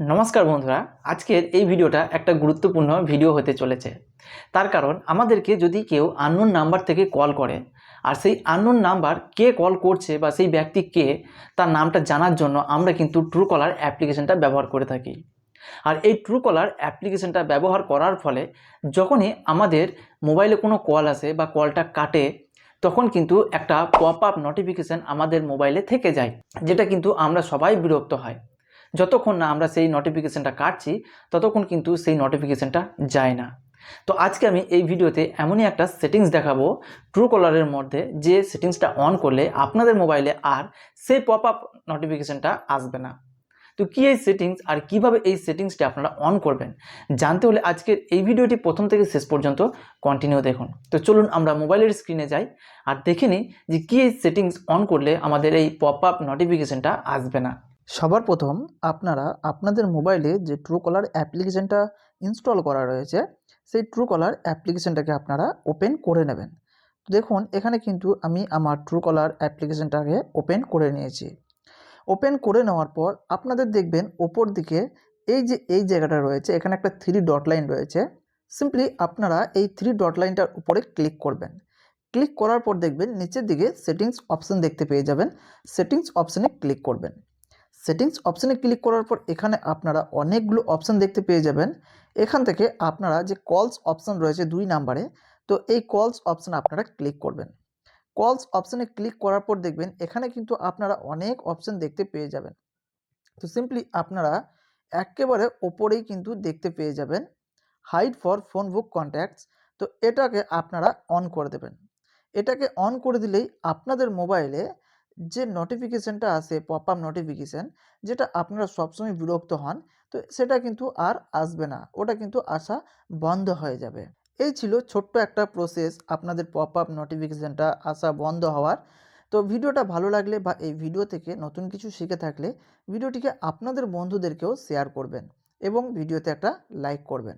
নমস্কার বন্ধুরা, আজকের এই ভিডিওটা একটা গুরুত্বপূর্ণ ভিডিও হতে চলেছে। তার কারণ আমাদেরকে যদি কেউ আননোন নাম্বার থেকে কল করে, আর সেই আননোন নাম্বার কে কল করছে বা সেই ব্যক্তি কে, তার নামটা জানার জন্য আমরা কিন্তু ট্রু কলার অ্যাপ্লিকেশনটা ব্যবহার করে থাকি। আর এই ট্রু কলার অ্যাপ্লিকেশনটা ব্যবহার করার ফলে যখনই আমাদের মোবাইলে কোনো কল আসে বা কলটা কাটে, তখন কিন্তু একটা পপ আপ নোটিফিকেশান আমাদের মোবাইলে থেকে যায়, যেটা কিন্তু আমরা সবাই বিরক্ত হয়। যতক্ষণ না আমরা সেই নোটিফিকেশানটা কাটছি, ততক্ষণ কিন্তু সেই নোটিফিকেশানটা যায় না। তো আজকে আমি এই ভিডিওতে এমনই একটা সেটিংস দেখাবো ট্রু কলারের মধ্যে যে সেটিংসটা অন করলে আপনাদের মোবাইলে আর সেই পপ আপ নোটিফিকেশানটা আসবে না। তো কী এই সেটিংস আর কীভাবে এই সেটিংসটি আপনারা অন করবেন, জানতে হলে আজকের এই ভিডিওটি প্রথম থেকে শেষ পর্যন্ত কন্টিনিউ দেখুন। তো চলুন আমরা মোবাইলের স্ক্রিনে যাই আর দেখে নিই যে কী এই সেটিংস অন করলে আমাদের এই পপ আপ নোটিফিকেশানটা আসবে না। সবার প্রথম আপনারা আপনাদের মোবাইলে যে ট্রু কলার অ্যাপ্লিকেশনটা ইনস্টল করা রয়েছে, সেই ট্রু কলার অ্যাপ্লিকেশনটাকে আপনারা ওপেন করে নেবেন। দেখুন, এখানে কিন্তু আমি আমার ট্রু কলার অ্যাপ্লিকেশনটাকে ওপেন করে নিয়েছি। ওপেন করে নেওয়ার পর আপনাদের দেখবেন ওপর দিকে এই যে, এই জায়গাটা রয়েছে, এখানে একটা থ্রি ডট লাইন রয়েছে। সিম্পলি আপনারা এই থ্রি ডট লাইনটার উপরে ক্লিক করবেন। ক্লিক করার পর দেখবেন নিচের দিকে সেটিংস অপশন দেখতে পেয়ে যাবেন। সেটিংস অপশানে ক্লিক করবেন। সেটিংস অপশানে ক্লিক করার পর এখানে আপনারা অনেকগুলো অপশান দেখতে পেয়ে যাবেন। এখান থেকে আপনারা যে কলস অপশান রয়েছে দুই নাম্বারে, তো এই কলস অপশান আপনারা ক্লিক করবেন। কলস অপশানে ক্লিক করার পর দেখবেন এখানে কিন্তু আপনারা অনেক অপশান দেখতে পেয়ে যাবেন। তো সিম্পলি আপনারা একেবারে ওপরেই কিন্তু দেখতে পেয়ে যাবেন। Hide for phone book contacts তো এটাকে আপনারা অন করে দেবেন। এটাকে অন করে দিলেই আপনাদের মোবাইলে যে নোটিফিকেশানটা আসে পপ আপ নোটিফিকেশান যেটা আপনারা সবসময় বিরক্ত হন, তো সেটা কিন্তু আর আসবে না। ওটা কিন্তু আসা বন্ধ হয়ে যাবে। এই ছিল ছোট্ট একটা প্রসেস আপনাদের পপ আপ নোটিফিকেশানটা আসা বন্ধ হওয়ার। তো ভিডিওটা ভালো লাগলে বা এই ভিডিও থেকে নতুন কিছু শিখে থাকলে ভিডিওটিকে আপনাদের বন্ধুদেরকেও শেয়ার করবেন এবং ভিডিওতে একটা লাইক করবেন।